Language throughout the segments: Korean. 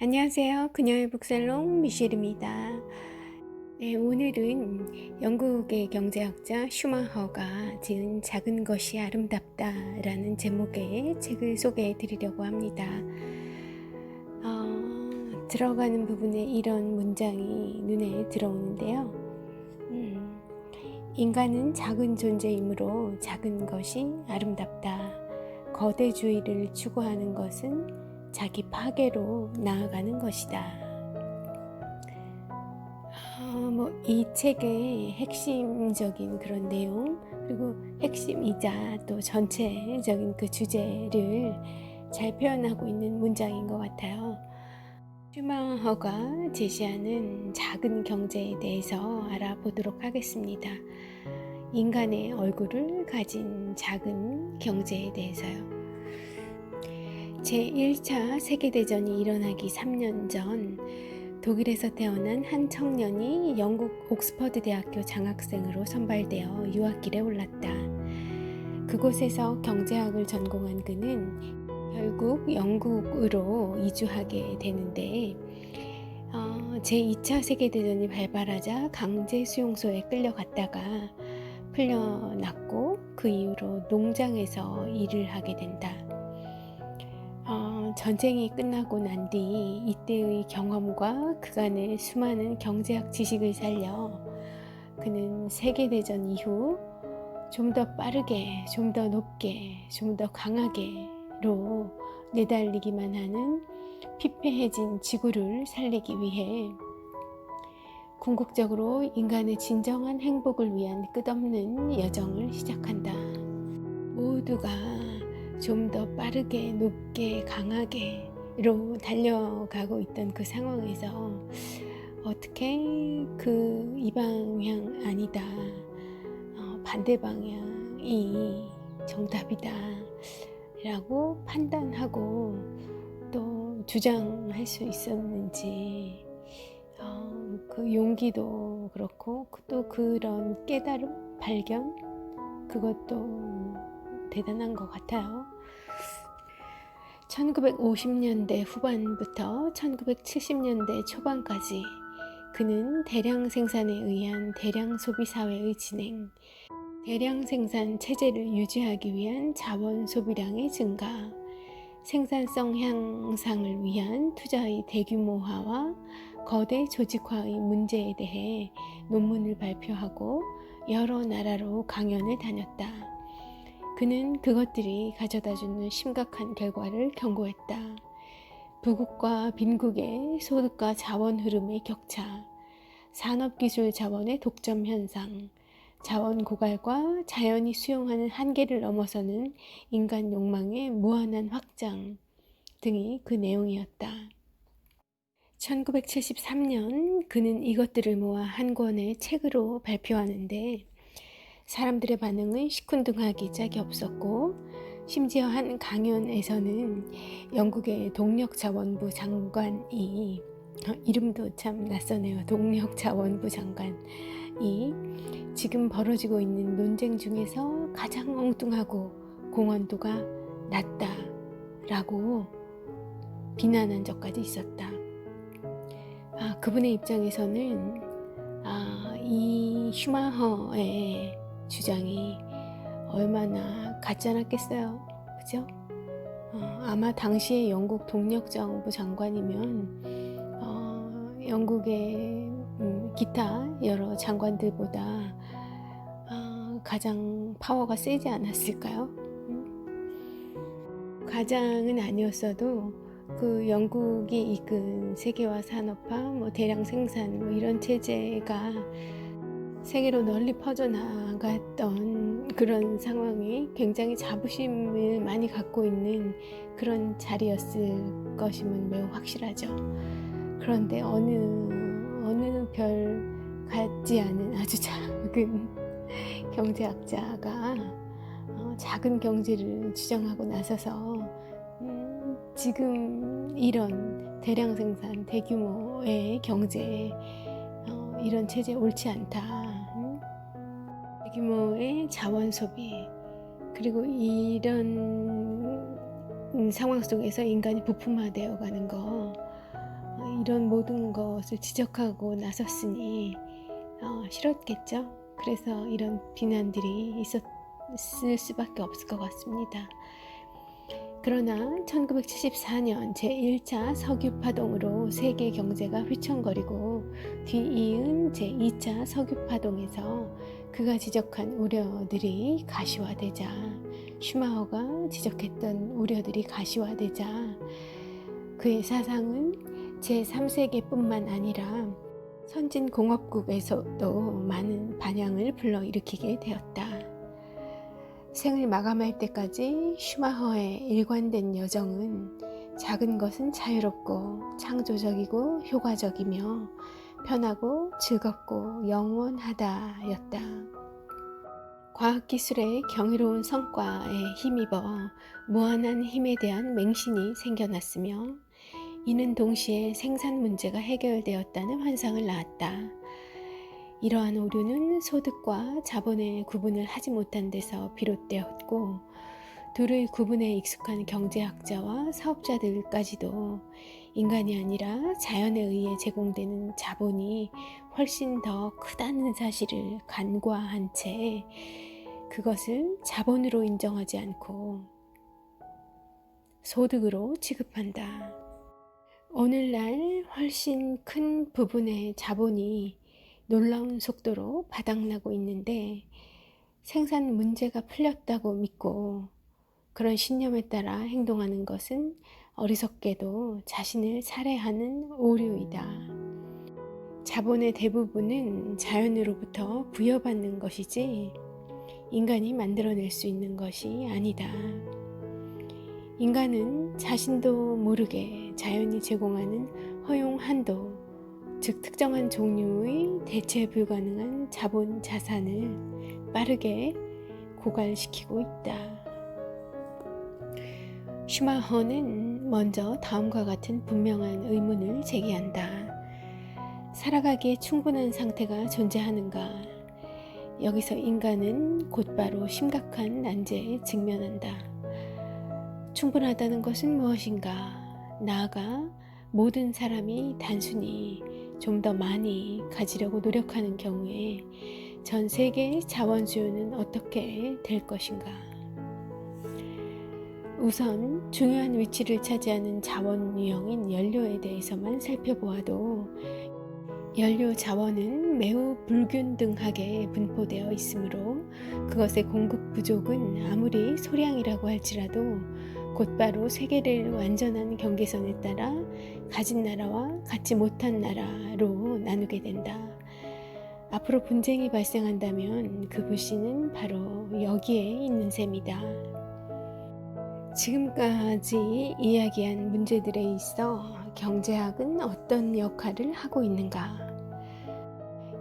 안녕하세요. 그녀의 북살롱 미셸입니다. 네, 오늘은 영국의 경제학자 슈마허가 지은 작은 것이 아름답다라는 제목의 책을 소개해 드리려고 합니다. 어, 들어가는 부분에 이런 문장이 눈에 들어오는데요. 음, 인간은 작은 존재이므로 작은 것이 아름답다. 거대주의를 추구하는 것은 자기 파괴로 나아가는 것이다. 어, 뭐이 책의 핵심적인 그런 내용 그리고 핵심이자 또 전체적인 그 주제를 잘 표현하고 있는 문장인 것 같아요. 슈마허가 제시하는 작은 경제에 대해서 알아보도록 하겠습니다. 인간의 얼굴을 가진 작은 경제에 대해서요. 제1차 세계대전이 일어나기 3년 전 독일에서 태어난 한 청년이 영국 옥스퍼드 대학교 장학생으로 선발되어 유학길에 올랐다. 그곳에서 경제학을 전공한 그는 결국 영국으로 이주하게 되는데 어, 제2차 세계대전이 발발하자 강제 수용소에 끌려갔다가 풀려났고 그 이후로 농장에서 일을 하게 된다. 어, 전쟁이 끝나고 난 뒤 이때의 경험과 그간의 수많은 경제학 지식을 살려 그는 세계대전 이후 좀 더 빠르게, 좀 더 높게, 좀 더 강하게로 내달리기만 하는 피폐해진 지구를 살리기 위해 궁극적으로 인간의 진정한 행복을 위한 끝없는 여정을 시작한다. 모두가 좀 더 빠르게, 높게, 강하게 로 달려가고 있던 그 상황에서 어떻게 그 이 방향 아니다. 어, 반대 방향이 정답이다. 라고 판단하고 또 주장할 수 있었는지 어, 그 용기도 그렇고 또 그런 깨달음, 발견 그것도 대단한 것 같아요. 1950년대 후반부터 1970년대 초반까지 그는 대량 생산에 의한 대량 소비 사회의 진행, 대량 생산 체제를 유지하기 위한 자원 소비량의 증가, 생산성 향상을 위한 투자의 대규모화와 거대 조직화의 문제에 대해 논문을 발표하고 여러 나라로 강연을 다녔다. 그는 그것들이 가져다 주는 심각한 결과를 경고했다. 부국과 빈국의 소득과 자원 흐름의 격차, 산업기술 자원의 독점 현상, 자원 고갈과 자연이 수용하는 한계를 넘어서는 인간 욕망의 무한한 확장 등이 그 내용이었다. 1973년 그는 이것들을 모아 한 권의 책으로 발표하는데 사람들의 반응은 시큰둥하기 짝이 없었고 심지어 한 강연에서는 영국의 동력자원부 장관이 어, 이름도 참 낯서네요. 동력자원부 장관이 지금 벌어지고 있는 논쟁 중에서 가장 엉뚱하고 공헌도가 낮다라고 비난한 적까지 있었다. 아, 그분의 입장에서는 아, 이 슈마허의 주장이 얼마나 가짜났겠어요. 그죠? 어, 아마 당시에 영국 동력정부 장관이면 어, 영국의 음, 기타 여러 장관들보다 어, 가장 파워가 세지 않았을까요? 음? 가장은 아니었어도 그 영국이 이끈 세계화 산업화, 뭐 대량 생산 뭐 이런 체제가 세계로 널리 퍼져나갔던 그런 상황에 굉장히 자부심을 많이 갖고 있는 그런 자리였을 것임은 매우 확실하죠. 그런데 어느 어느 별 같지 않은 아주 작은 경제학자가 어, 작은 경제를 주장하고 나서서 음, 지금 이런 대량 생산 대규모의 경제 어, 이런 체제 옳지 않다. 대규모의 자원 소비 그리고 이런 상황 속에서 인간이 부품화되어 가는 거 이런 모든 것을 지적하고 나섰으니 어, 싫었겠죠. 그래서 이런 비난들이 있었을 수밖에 없을 것 같습니다. 그러나 1974년 제1차 석유 파동으로 세계 경제가 휘청거리고 뒤이은 제2차 석유 파동에서 그가 지적한 우려들이 가시화되자 슈마허가 지적했던 우려들이 가시화되자 그의 사상은 제3세계뿐만 아니라 선진 공업국에서도 많은 반향을 불러일으키게 되었다. 생을 마감할 때까지 슈마허의 일관된 여정은 작은 것은 자유롭고 창조적이고 효과적이며 편하고 즐겁고 영원하다였다. 과학기술의 경이로운 성과에 힘입어 무한한 힘에 대한 맹신이 생겨났으며 이는 동시에 생산 문제가 해결되었다는 환상을 낳았다. 이러한 오류는 소득과 자본의 구분을 하지 못한 데서 비롯되었고 둘의 구분에 익숙한 경제학자와 사업자들까지도 인간이 아니라 자연에 의해 제공되는 자본이 훨씬 더 크다는 사실을 간과한 채 그것을 자본으로 인정하지 않고 소득으로 취급한다. 오늘날 훨씬 큰 부분의 자본이 놀라운 속도로 바닥나고 있는데 생산 문제가 풀렸다고 믿고 그런 신념에 따라 행동하는 것은 어리석게도 자신을 살해하는 오류이다. 자본의 대부분은 자연으로부터 부여받는 것이지 인간이 만들어낼 수 있는 것이 아니다. 인간은 자신도 모르게 자연이 제공하는 허용 한도, 즉 특정한 종류의 대체 불가능한 자본 자산을 빠르게 고갈시키고 있다. 슈마허는 먼저 다음과 같은 분명한 의문을 제기한다. 살아가기에 충분한 상태가 존재하는가? 여기서 인간은 곧바로 심각한 난제에 직면한다. 충분하다는 것은 무엇인가? 나아가 모든 사람이 단순히 좀 더 많이 가지려고 노력하는 경우에 전 세계의 자원 수요는 어떻게 될 것인가? 우선 중요한 위치를 차지하는 자원 유형인 연료에 대해서만 살펴보아도 연료 자원은 매우 불균등하게 분포되어 있으므로 그것의 공급 부족은 아무리 소량이라고 할지라도 곧바로 세계를 완전한 경계선에 따라 가진 나라와 갖지 못한 나라로 나누게 된다. 앞으로 분쟁이 발생한다면 그 불씨는 바로 여기에 있는 셈이다. 지금까지 이야기한 문제들에 있어 경제학은 어떤 역할을 하고 있는가?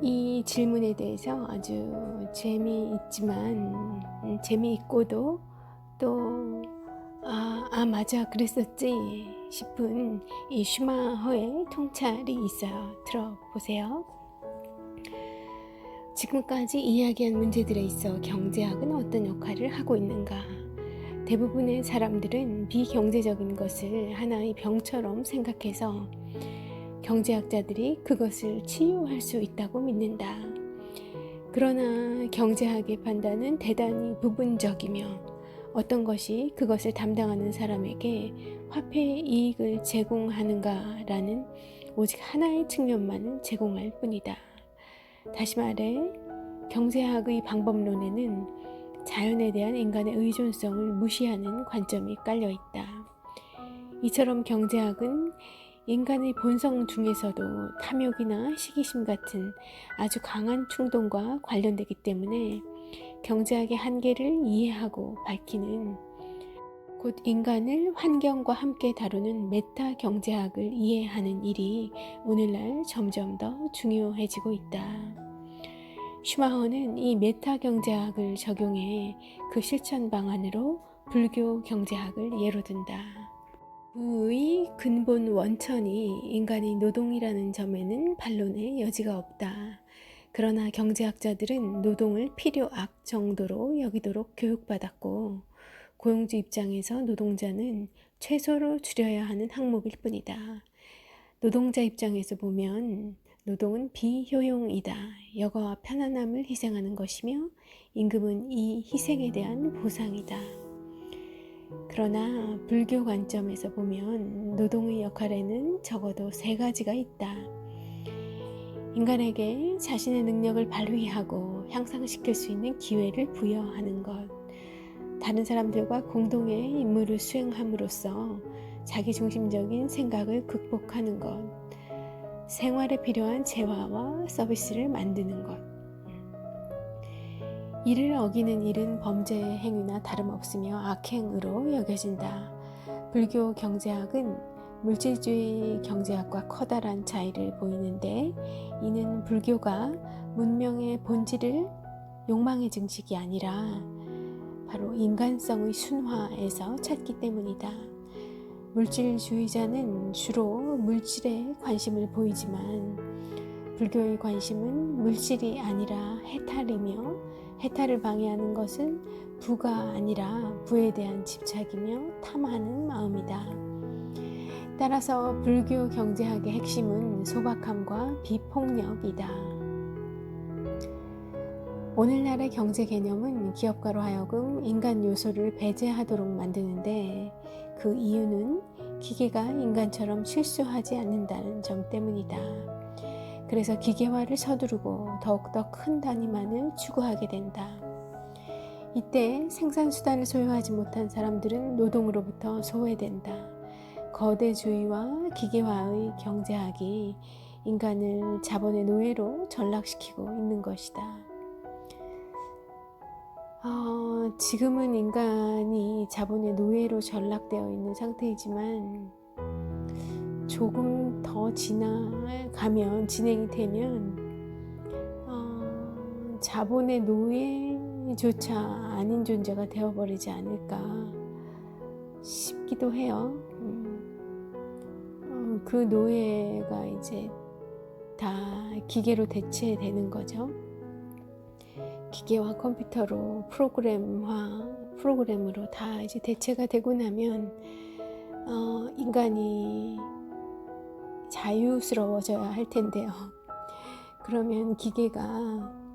이 질문에 대해서 아주 재미있지만 음, 재미있고도 또 아, 아 맞아 그랬었지 싶은 이 슈마허의 통찰이 있어요. 들어보세요. 지금까지 이야기한 문제들에 있어 경제학은 어떤 역할을 하고 있는가? 대부분의 사람들은 비경제적인 것을 하나의 병처럼 생각해서 경제학자들이 그것을 치유할 수 있다고 믿는다. 그러나 경제학의 판단은 대단히 부분적이며 어떤 것이 그것을 담당하는 사람에게 화폐의 이익을 제공하는가라는 오직 하나의 측면만 제공할 뿐이다. 다시 말해, 경제학의 방법론에는 자연에 대한 인간의 의존성을 무시하는 관점이 깔려 있다. 이처럼 경제학은 인간의 본성 중에서도 탐욕이나 시기심 같은 아주 강한 충동과 관련되기 때문에 경제학의 한계를 이해하고 밝히는 곧 인간을 환경과 함께 다루는 메타 경제학을 이해하는 일이 오늘날 점점 더 중요해지고 있다. 슈마허는 이 메타 경제학을 적용해 그 실천 방안으로 불교 경제학을 예로 든다. 부의 근본 원천이 인간의 노동이라는 점에는 반론의 여지가 없다. 그러나 경제학자들은 노동을 필요악 정도로 여기도록 교육받았고 고용주 입장에서 노동자는 최소로 줄여야 하는 항목일 뿐이다. 노동자 입장에서 보면 노동은 비효용이다. 여가와 편안함을 희생하는 것이며 임금은 이 희생에 대한 보상이다. 그러나 불교 관점에서 보면 노동의 역할에는 적어도 세 가지가 있다. 인간에게 자신의 능력을 발휘하고 향상시킬 수 있는 기회를 부여하는 것. 다른 사람들과 공동의 임무를 수행함으로써 자기중심적인 생각을 극복하는 것. 생활에 필요한 재화와 서비스를 만드는 것. 이를 어기는 일은 범죄 행위나 다름없으며 악행으로 여겨진다. 불교 경제학은 물질주의 경제학과 커다란 차이를 보이는데 이는 불교가 문명의 본질을 욕망의 증식이 아니라 바로 인간성의 순화에서 찾기 때문이다. 물질주의자는 주로 물질에 관심을 보이지만 불교의 관심은 물질이 아니라 해탈이며 해탈을 방해하는 것은 부가 아니라 부에 대한 집착이며 탐하는 마음이다. 따라서 불교 경제학의 핵심은 소박함과 비폭력이다. 오늘날의 경제 개념은 기업가로 하여금 인간 요소를 배제하도록 만드는데 그 이유는 기계가 인간처럼 실수하지 않는다는 점 때문이다. 그래서 기계화를 서두르고 더욱더 큰 단위만을 추구하게 된다. 이때 생산수단을 소유하지 못한 사람들은 노동으로부터 소외된다. 거대주의와 기계화의 경제학이 인간을 자본의 노예로 전락시키고 있는 것이다. 어, 지금은 인간이 자본의 노예로 전락되어 있는 상태이지만 조금 더 지나가면 진행이 되면 어, 자본의 노예조차 아닌 존재가 되어버리지 않을까 싶기도 해요. 음, 어, 그 노예가 이제 다 기계로 대체되는 거죠. 기계와 컴퓨터로 프로그램화 프로그램으로 다 이제 대체가 되고 나면 어, 인간이 자유스러워져야 할 텐데요. 그러면 기계가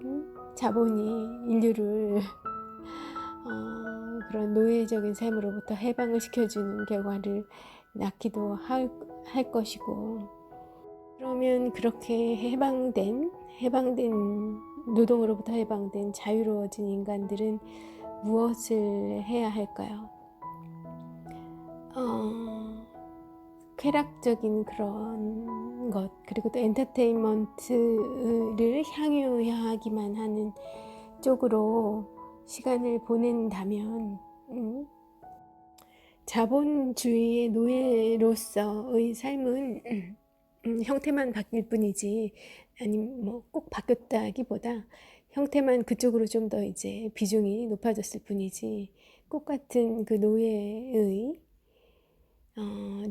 음, 자본이 인류를 어, 그런 노예적인 삶으로부터 해방을 시켜주는 결과를 낳기도 할, 할 것이고 그러면 그렇게 해방된 해방된 노동으로부터 해방된 자유로워진 인간들은 무엇을 해야 할까요? 어, 쾌락적인 그런 것 그리고 또 엔터테인먼트를 향유하기만 하는 쪽으로 시간을 보낸다면 음, 자본주의의 노예로서의 삶은 음, 형태만 바뀔 뿐이지 아니면 뭐 꼭 바뀌었다기보다 형태만 그쪽으로 좀 더 이제 비중이 높아졌을 뿐이지 똑같은 그 노예의 어,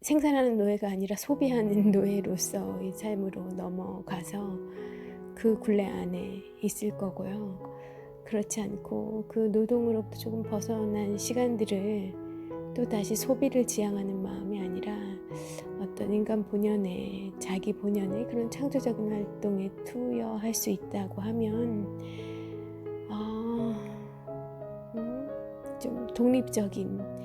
생산하는 노예가 아니라 소비하는 노예로서의 삶으로 넘어가서 그 굴레 안에 있을 거고요. 그렇지 않고 그 노동으로부터 조금 벗어난 시간들을 또 다시 소비를 지향하는 마음이 아니라 어떤 인간 본연의 자기 본연의 그런 창조적인 활동에 투여할 수 있다고 하면 어, 음, 좀 독립적인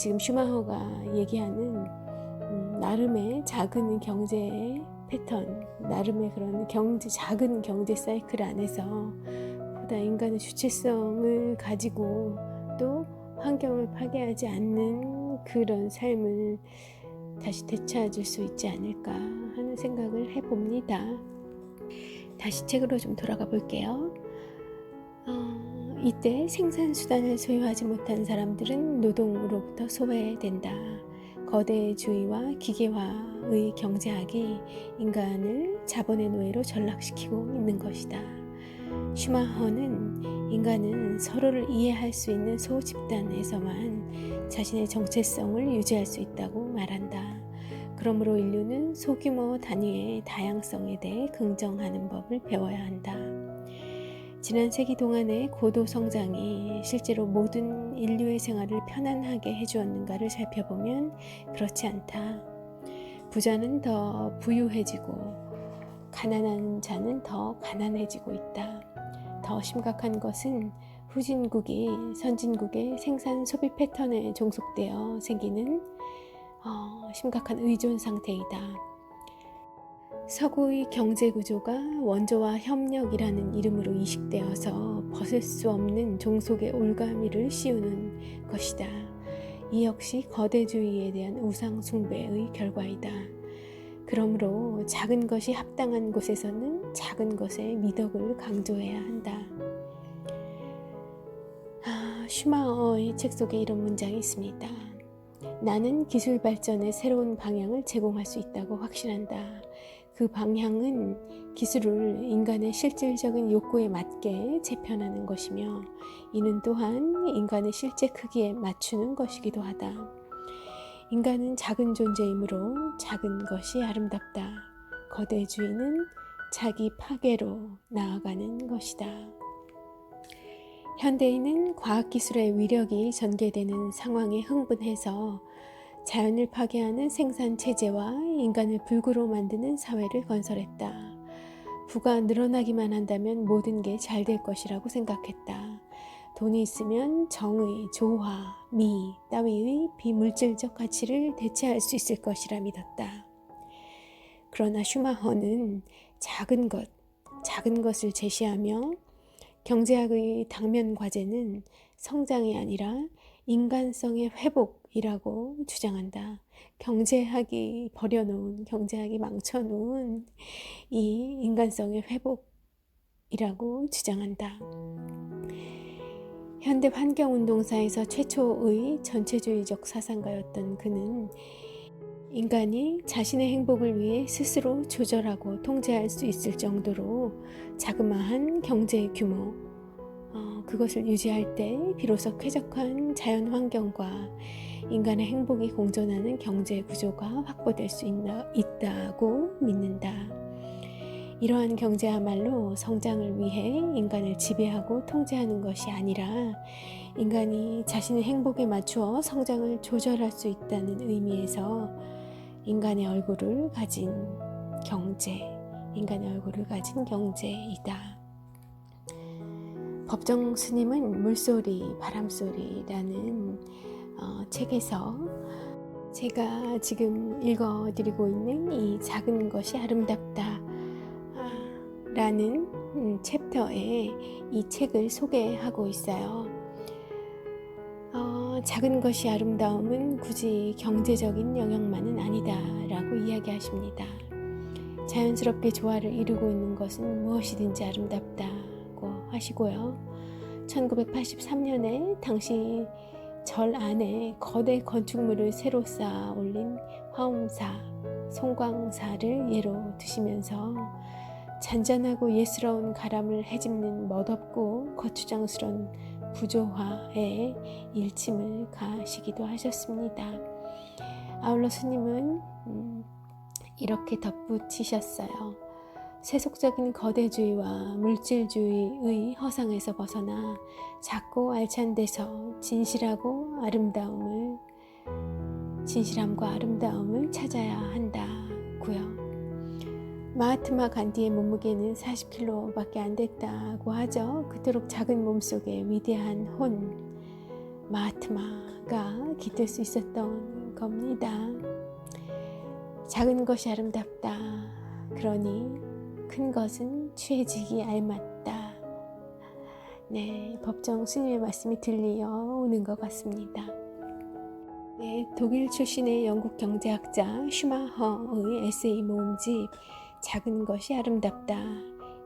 지금 슈마허가 얘기하는 음, 나름의 작은 경제 패턴, 나름의 그런 경제 작은 경제 사이클 안에서 보다 인간의 주체성을 가지고 또 환경을 파괴하지 않는 그런 삶을 다시 되찾을 수 있지 않을까 하는 생각을 해봅니다. 다시 책으로 좀 돌아가 볼게요. 어... 이때 생산수단을 소유하지 못한 사람들은 노동으로부터 소외된다. 거대주의와 기계화의 경제학이 인간을 자본의 노예로 전락시키고 있는 것이다. 슈마허는 인간은 서로를 이해할 수 있는 소집단에서만 자신의 정체성을 유지할 수 있다고 말한다. 그러므로 인류는 소규모 단위의 다양성에 대해 긍정하는 법을 배워야 한다. 지난 세기 동안의 고도 성장이 실제로 모든 인류의 생활을 편안하게 해주었는가를 살펴보면 그렇지 않다. 부자는 더 부유해지고 가난한 자는 더 가난해지고 있다. 더 심각한 것은 후진국이 선진국의 생산 소비 패턴에 종속되어 생기는 어, 심각한 의존 상태이다. 서구의 경제 구조가 원조와 협력이라는 이름으로 이식되어서 벗을 수 없는 종속의 올가미를 씌우는 것이다. 이 역시 거대주의에 대한 우상 숭배의 결과이다. 그러므로 작은 것이 합당한 곳에서는 작은 것의 미덕을 강조해야 한다. 아, 슈마어의 책 속에 이런 문장이 있습니다. 나는 기술 발전의 새로운 방향을 제공할 수 있다고 확신한다. 그 방향은 기술을 인간의 실질적인 욕구에 맞게 재편하는 것이며 이는 또한 인간의 실제 크기에 맞추는 것이기도 하다. 인간은 작은 존재이므로 작은 것이 아름답다. 거대주의는 자기 파괴로 나아가는 것이다. 현대인은 과학기술의 위력이 전개되는 상황에 흥분해서 자연을 파괴하는 생산 체제와 인간을 불구로 만드는 사회를 건설했다. 부가 늘어나기만 한다면 모든 게 잘 될 것이라고 생각했다. 돈이 있으면 정의, 조화, 미 따위의 비물질적 가치를 대체할 수 있을 것이라 믿었다. 그러나 슈마허는 작은 것, 작은 것을 제시하며 경제학의 당면 과제는 성장이 아니라 인간성의 회복이라고 주장한다. 경제학이 버려놓은, 경제학이 망쳐놓은 이 인간성의 회복이라고 주장한다. 현대 환경운동사에서 최초의 전체주의적 사상가였던 그는 인간이 자신의 행복을 위해 스스로 조절하고 통제할 수 있을 정도로 자그마한 경제 규모, 어, 그것을 유지할 때 비로소 쾌적한 자연 환경과 인간의 행복이 공존하는 경제 구조가 확보될 수 있나, 있다고 믿는다. 이러한 경제야말로 성장을 위해 인간을 지배하고 통제하는 것이 아니라 인간이 자신의 행복에 맞추어 성장을 조절할 수 있다는 의미에서 인간의 얼굴을 가진 경제, 인간의 얼굴을 가진 경제이다. 법정 스님은 물소리, 바람소리라는 어, 책에서 제가 지금 읽어드리고 있는 이 작은 것이 아름답다 라는 음, 챕터에 이 책을 소개하고 있어요. 어, 작은 것이 아름다움은 굳이 경제적인 영역만은 아니다 라고 이야기하십니다. 자연스럽게 조화를 이루고 있는 것은 무엇이든지 아름답다고 하시고요. 1983년에 당시 절 안에 거대 건축물을 새로 쌓아 올린 화엄사, 송광사를 예로 드시면서 잔잔하고 예스러운 가람을 헤집는 멋없고 거추장스런 부조화에 일침을 가시기도 하셨습니다. 아울러 스님은 음, 이렇게 덧붙이셨어요. 세속적인 거대주의와 물질주의의 허상에서 벗어나 작고 알찬 데서 진실하고 아름다움을 진실함과 아름다움을 찾아야 한다고요. 마하트마 간디의 몸무게는 40kg밖에 안 됐다고 하죠. 그토록 작은 몸속에 위대한 혼 마하트마가 깃들 수 있었던 겁니다. 작은 것이 아름답다. 그러니 큰 것은 취해지기 알맞다. 네, 법정 스님의 말씀이 들리어 오는 것 같습니다. 네, 독일 출신의 영국 경제학자 슈마허의 에세이 모음집 작은 것이 아름답다.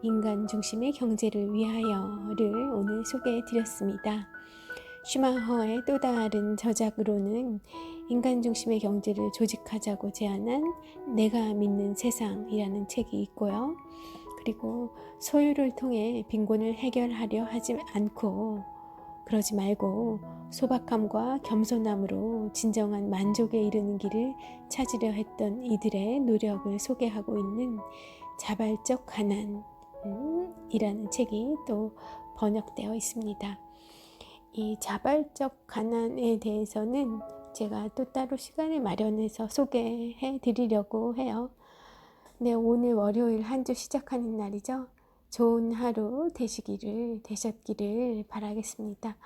인간 중심의 경제를 위하여를 오늘 소개해 드렸습니다. 슈마허의 또 다른 저작으로는 인간 중심의 경제를 조직하자고 제안한 내가 믿는 세상이라는 책이 있고요. 그리고 소유를 통해 빈곤을 해결하려 하지 않고 그러지 말고 소박함과 겸손함으로 진정한 만족에 이르는 길을 찾으려 했던 이들의 노력을 소개하고 있는 자발적 가난이라는 책이 또 번역되어 있습니다. 이 자발적 가난에 대해서는 제가 또 따로 시간을 마련해서 소개해 드리려고 해요. 네, 오늘 월요일 한 주 시작하는 날이죠. 좋은 하루 되시기를, 되셨기를 바라겠습니다.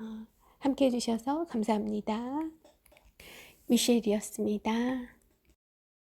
어, 함께 해주셔서 감사합니다. 미셸이었습니다.